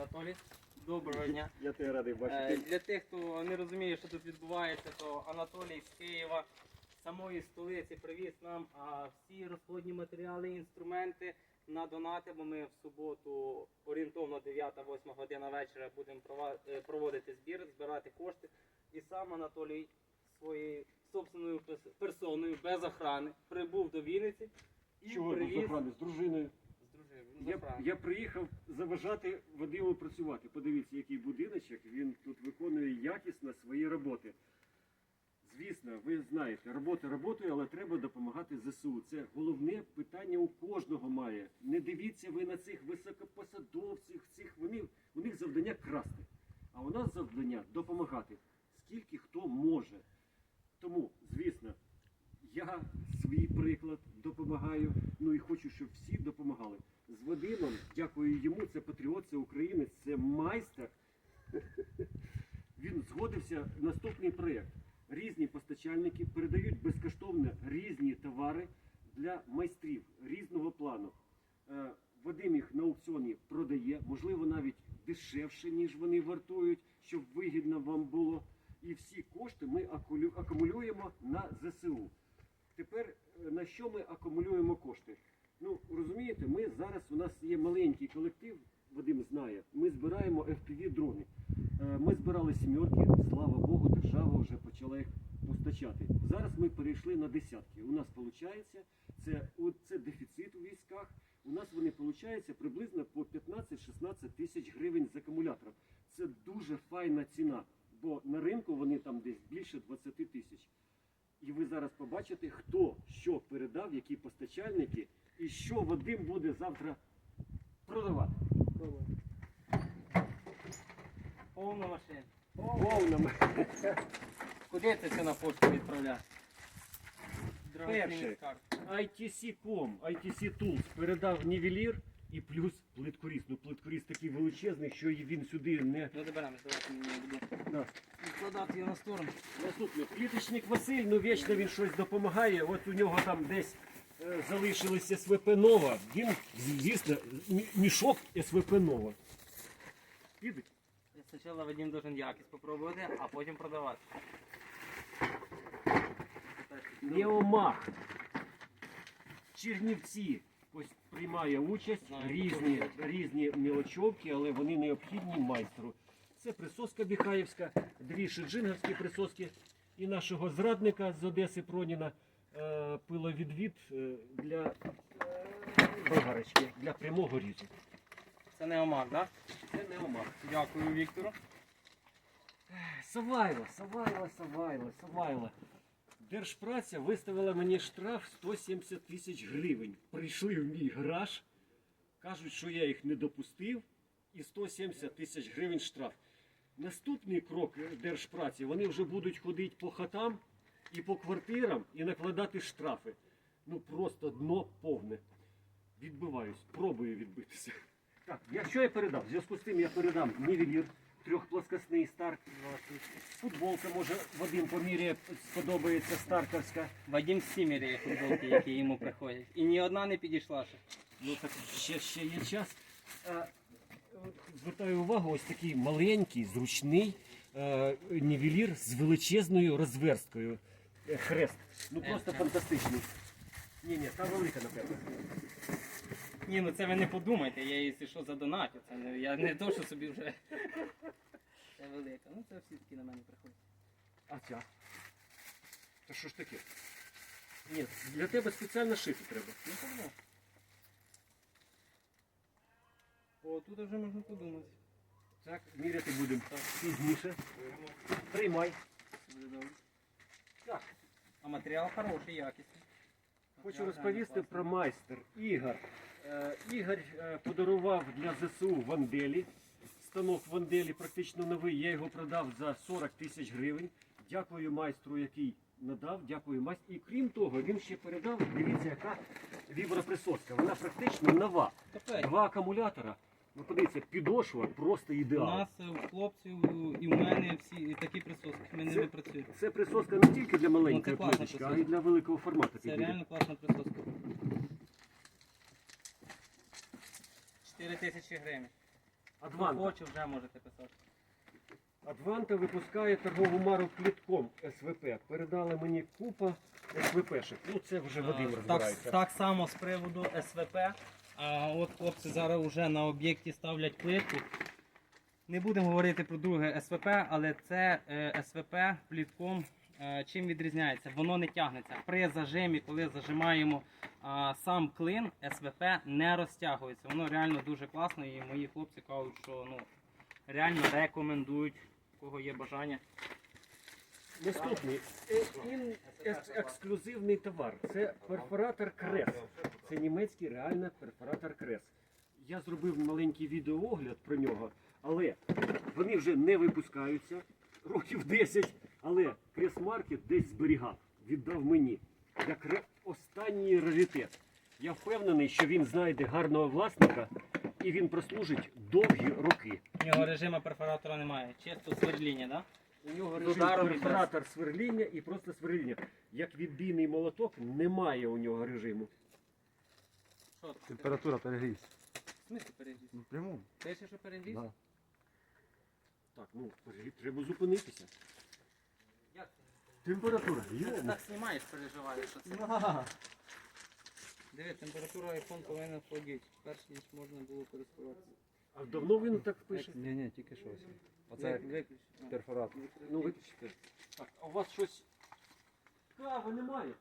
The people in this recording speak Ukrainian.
Анатолій. Доброго дня. Я тебе радий Е, бачити. Для тих, хто не розуміє, що тут відбувається, то Анатолій з Києва, з самої столиці, привіз нам всі розходні матеріали, інструменти на донати, бо ми в суботу орієнтовно 9-8 година вечора будемо е, проводити збір, збирати кошти. І сам Анатолій своєю собственною персоною без охрани прибув до Вінниці і Чого без привіз охрани? З з дружиною. Я, я приїхав заважати Вадиму працювати. Подивіться, який будиночок. Він тут виконує якісно свої роботи. Звісно, ви знаєте, робота роботою, але треба допомагати ЗСУ. Це головне питання у кожного має. Не дивіться ви на цих високопосадовців, цих вони, у них завдання красти. А у нас завдання допомагати, скільки хто може. Тому, звісно, я свій приклад допомагаю. Ну і хочу, щоб всі допомагали. З Вадимом, дякую йому, це патріот, це українець, це майстер. Він згодився наступний проєкт. Різні постачальники передають безкоштовно різні товари для майстрів різного плану. Е, Вадим їх на аукціоні продає, можливо, навіть дешевше, ніж вони вартують, щоб вигідно вам було. І всі кошти ми акумулюємо на ЗСУ. Тепер е, на що ми акумулюємо кошти? Ну розумієте, ми зараз у нас є маленький колектив, Вадим знає. Ми збираємо fpv дрони. Е, Ми збирали сімерки, слава Богу, держава вже почала їх постачати. Зараз ми перейшли на десятки. У нас виходить, це, це дефіцит у військах. У нас вони виходить приблизно по 15-16 тисяч гривень з акумулятором. Це дуже файна ціна, бо на ринку вони там десь більше 20 тисяч. І ви зараз побачите, хто що передав, які постачальники, і що Вадим буде завтра продавати. Повна машина. Повним. Куди ти це на пошту відправляєш? Перше. ITC.com, ITC Tools передав нівелір і плюс плиткоріз. Ну плиткоріз такий величезний, що і він сюди не. Ну доберемось, давайте мені буду Да. відкладати його на сторону. Наступне. Пліточник Василь, ну вічно він щось допомагає. От у нього там десь е, залишилися СВП Нова. Він, звісно, мі- мішок СВП Нова. Підуть? Спочатку Вадим должен якість попробувати, а потім продавати. Неомах. Чернівці ось приймає участь, різні, різні мілочовки, але вони необхідні майстру. Це присоска Біхаївська, дві шиджинговські присоски і нашого зрадника з Одеси Проніна е, пиловідвід е, для е, болгарочки, для прямого різу. Це не омак, так? Це неомах. Дякую Віктору. Савайло, Савайло, Савайло, Савайло. Держпраця виставила мені штраф 170 тисяч гривень. Прийшли в мій гараж, кажуть, що я їх не допустив, і 170 тисяч гривень штраф. Наступний крок держпраці, вони вже будуть ходити по хатам і по квартирам і накладати штрафи. Ну просто дно повне. Відбиваюсь, пробую відбитися. Так, якщо я передав, в зв'язку з тим я передам нівелір, трьохплоскосний старт. Футболка, може, Вадим поміряє, сподобається стартерська. Вадим всі міряє футболки, які йому приходять. І ні одна не підійшла ще. Ну так ще, ще є час. А, звертаю увагу, ось такий маленький, зручний е, нівелір з величезною розверсткою. Е, хрест. Ну просто Е, фантастичний. Ні, ні, та велика, напевно. Ні, ну це ви не подумайте, я якщо що задонатю. Це не, я не то, що собі вже. Це велика. Ну це всі такі на мене приходять. А ця? Та що ж таке? Ні, для тебе спеціально шити треба. Ну да. О, тут вже можна подумати. Так, міряти будемо Так. пізніше. Приймай. Буде добре. Так. А матеріал хороший, якісний. Хочу розповісти про майстер Ігор. Е, Ігор е, подарував для ЗСУ Ванделі. Станок Ванделі практично новий. Я його продав за 40 тисяч гривень. Дякую майстру, який надав. Дякую майстру. І крім того, він ще передав. Дивіться, яка віброприсоска. Вона практично нова. Два акумулятора. Ну, подивіться, підошва просто ідеал. У нас е, у хлопців і у мене всі такі присоски. Ми ними працюємо. Це присоска не тільки для маленької Ну, плиточки, а й для великого формату. Це реально класна присоска. 4 тисячі гривень. Адванта. хоче, вже можете писати. Адванта випускає торгову мару плітком СВП. Передали мені купа СВПшек. Ну це вже Вадим А, так, розбирається. так само з приводу СВП. А от хлопці зараз вже на об'єкті ставлять плитку. Не будемо говорити про друге СВП, але це е, СВП плітком. Е, Чим відрізняється? Воно не тягнеться. При зажимі, коли зажимаємо сам клин, СВП не розтягується. Воно реально дуже класно і мої хлопці кажуть, що ну, реально рекомендують, у кого є бажання. Наступний е, ексклюзивний товар. Це перфоратор Крес. Це німецький реально перфоратор Крес. Я зробив маленький відеоогляд про нього, але вони вже не випускаються років 10. Але Крес Маркет десь зберігав, віддав мені як останній раритет. Я впевнений, що він знайде гарного власника і він прослужить довгі роки. У нього режиму перфоратора немає. Чисто сверління, так? У нього З режим перфоратор сверління і просто сверління. Як відбійний молоток, немає у нього режиму. Що це? Температура перегрівся. В смислі перегріз? Ну, прямому. Пише, що перегріз? Да. Так, ну перегрів треба зупинитися. Як Температура. є. Ти так знімаєш, переживаєш, що це. Диви, температура iPhone повинна входити, перш ніж можна було користуватися. А давно він так пише? Ні, ні, тільки щось. Оце виключ. Перфоратор. Ну. Так, а у вас щось. Кави немає.